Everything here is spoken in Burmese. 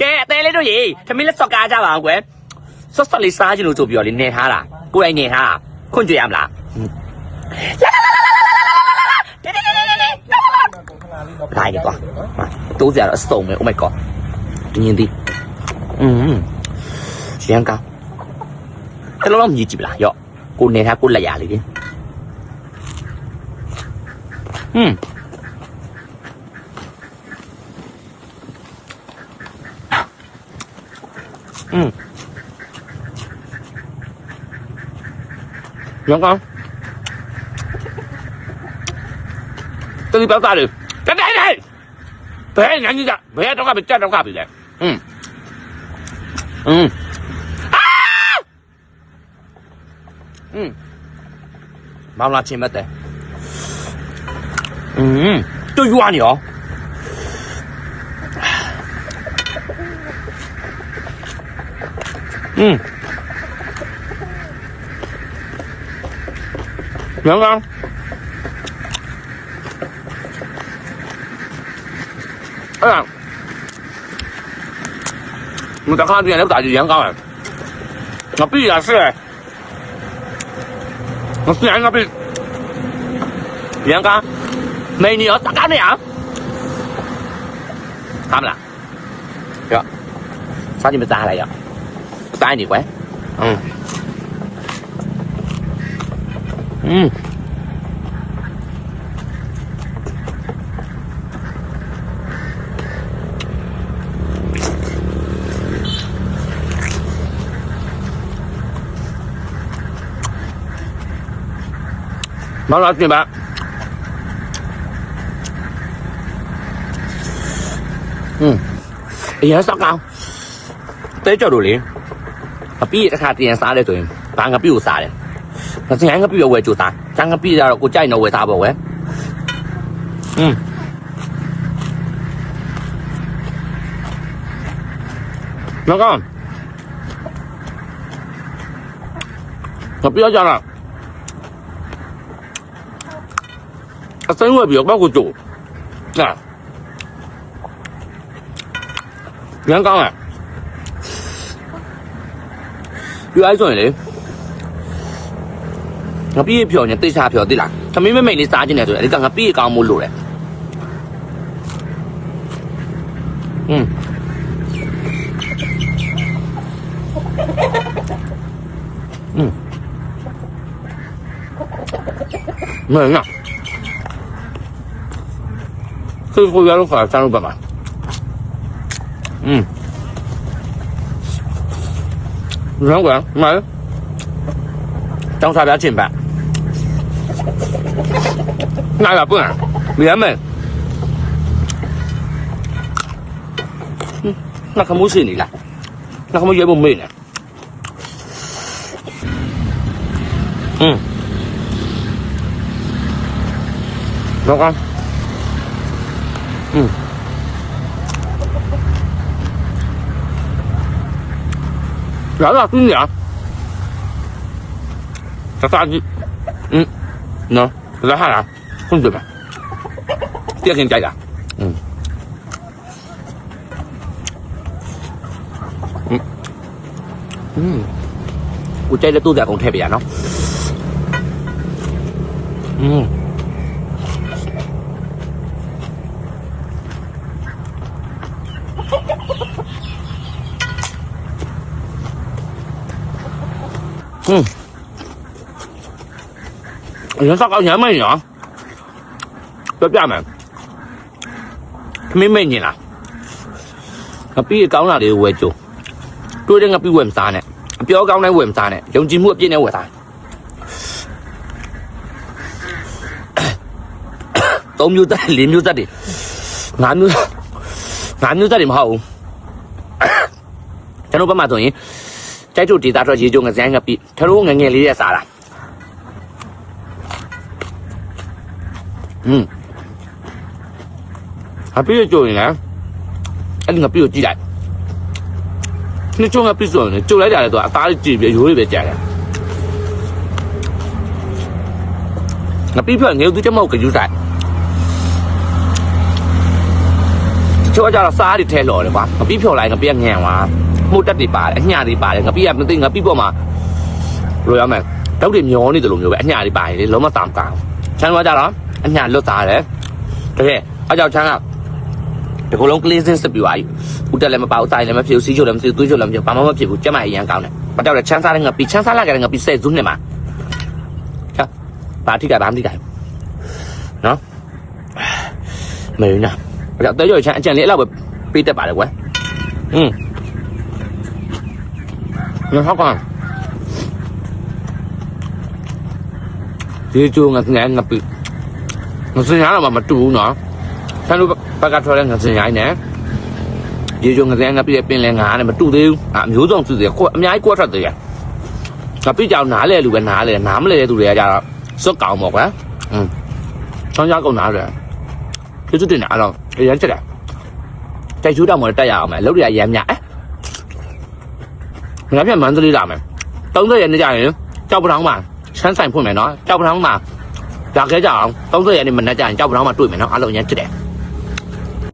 ကဲအသေးလေးတို့ရေထမင်းလက်စော့ကားကြပါအောင်ကွယ်စော့စော့လေးစားချင်လို့ဆိုပြီးတော့လေနေထားတာကိုယ်တိုင်နေထားခွင့်ကြရမလားလိုက်တယ်ကွာတိုးကြတော့အစုံပဲ oh my god ညင်းသည်อืมရန်ကောင်းတလုံးလုံးမြည်ကြည့်ပလားရော့ကိုနေထားကိုလက်ရလေးလေอืม อืมยังกันตื่นเต้นตาดิได้ได้ได้เฮ้ยยังนี่จ้ะเฮ้ยต้องการไปจ้ะต้องการไปเลยอืมอืมอืมမောင်လာချင်းမတ်တယ်อืมတို့ယူရနေရော 嗯，阳刚，哎呀，我再看这眼都打就阳刚了，我必也是，我虽然我必阳刚，美女要打干的呀，他们俩，哟，啥你们打来呀？tay gì quá ừ. Ừ. Ngon lắm nha bạn Ừ Ý hết sắc không? Tế cho đủ liền င်တဲကြော်လို့လေ ငပိတစ်ခါတရင်စားတယ်ဆိုရင်ဘာငပိကိုစားတယ်။ဒါစင်ငပိကိုဝယ်ကြိုစား။ကျန်ငပိကတော့ကိုကြိုက်တော့ဝယ်စားပေါ့ကွယ်။อืมနောက်ကောင်ငပိရကြလားအစင်းဝယ်ပြီးတော့ကိုကြို။ဟာ။ရန်ကောင်းอ่ะ ပြအိုက်ဆိုရင်လေငပိဖြော်နေတိတ်ချဖြော်တိလားသမီးမမိတ်လေးစားခြင်းနဲ့ဆိုရင်အဲ့ဒါငပိကောင်းမှုလို့လေอืมอืมမင်းနော်คือกูอยากรู้ข่าว 중요한 거야. 말. 장사비 아침 밥. 나 나쁜. 미안해. nó không muốn xin gì cả nó không muốn dễ bông mì nè ừ ngon không ừ rất là kinh nghiệm thật ra thì ừ. Nó rất là không được à? tiếc hiện chạy à? Ừ. Ừ. Của chạy là tôi đã còn thèm vậy à, nó? Ừ. อืมရစကောက်ညမ်းမင်းရပြပြမယ်ခမင်းမင်းညင်လားငါပြီးကောင်းလာလေးဝယ်ကြိုးတွေးတဲ့ငါပြီးဝယ်မစားနဲ့အပြောကောင်းတိုင်းဝယ်မစားနဲ့ယုံကြည်မှုအပြည့်နဲ့ဝယ်စားသုံးမျိုးသက်လေးမျိုးသက်တွေငါးမျိုးငါးမျိုးသက်တွေမဟုတ်ဘူးကျွန်တော်ဘက်မှာဆိုရင် ကြိုက်တို့ဒေတာတော့ရေကြုံငစမ်းငပိထရိုးငငယ်လေးရဲ့စားတာอืมအပြည့်ကြုံရင်လည်းအဲ့ဒီငပိကိုကြည့်လိုက်နှစ်ချုံငပိဆိုရင်ကြုံလိုက်ကြတယ်သူကအသားကြီးကြည့်ပြီးရိုးလေးပဲကြာတယ်ငပိဖြတ်ငယ်သူချက်မဟုတ်ကြည့်ဆိုင်ချို့ကကြတော့စားတွေထဲလော်တယ်ကွာငပိဖြော်လိုက်ငပိကညံသွား မှုတက်တွေပါတယ်အညတွေပါတယ်ငပိကမသိငပိပေါ်မှာဘယ်လိုရမလဲတောက်တွေမျောနေတယ်လို့မျိုးပဲအညတွေပါတယ်လေလုံးဝတမ်းကောင်းချမ်းသွားကြတော့အညလွတ်သားတယ်တကယ်အကြောက်ချမ်းကဒီကလုံးကလေးစင်းစပြွားကြီးဦးတက်လည်းမပါဦးတိုင်းလည်းမဖြစ်ဘူးစီးချိုလည်းမဖြစ်ဘူးသွေးချိုလည်းမဖြစ်ဘူးဘာမှမဖြစ်ဘူးကျမအရင်ကောင်းတယ်ဘာကြောက်လဲချမ်းစားတဲ့ငပိချမ်းစားလာကြတဲ့ငပိဆဲဇုနဲ့မှာဟာပါတိကဘာမတိကနော်မေရနာဘာကြောက်တဲကြောချမ်းအကြံလေးအဲ့လောက်ပဲပေးတတ်ပါတယ်ကွယ်อืม ညဟောက်ကောင်ဒီကျုံငါငါငါပြီငါစင်ရတော့မတူဘူးနော်ဆန်လို့ဘက်ကထွက်တဲ့ငါစင်ရိုင်းနဲ့ဒီကျုံငါစင်ငါပြီပင်လဲငါနဲ့မတူသေးဘူးအမျိုးစုံစုသေးကိုအများကြီးကိုထွက်သေးတယ်ငါပြီကြောင်နားလဲလူပဲနားလဲနားမလဲတဲ့သူတွေကကြတော့စွတ်ကောင်ပေါ့ကွာอืมဆော င်းကြကုန်နားလဲကျေးဇူးတင်တယ်အဲ့တော့ရမ်းချက်တယ်တိုက်ချိုးတောင်မတက်ရအောင်မယ်လုပ်ရရမ်းမြအဲငါပြမန္တလေးလာမယ်30ရက်နေ့ကျရင်ကြောက်ပထောင်မှာရှမ်းဆိုင်ဖွင့်မယ်နော်ကြောက်ပထောင်မှာဒါခဲကြအောင်30ရက်နေ့မနေ့ကျရင်ကြောက်ပထောင်မှာတွေ့မယ်နော်အားလုံးရမ်းချက်တယ်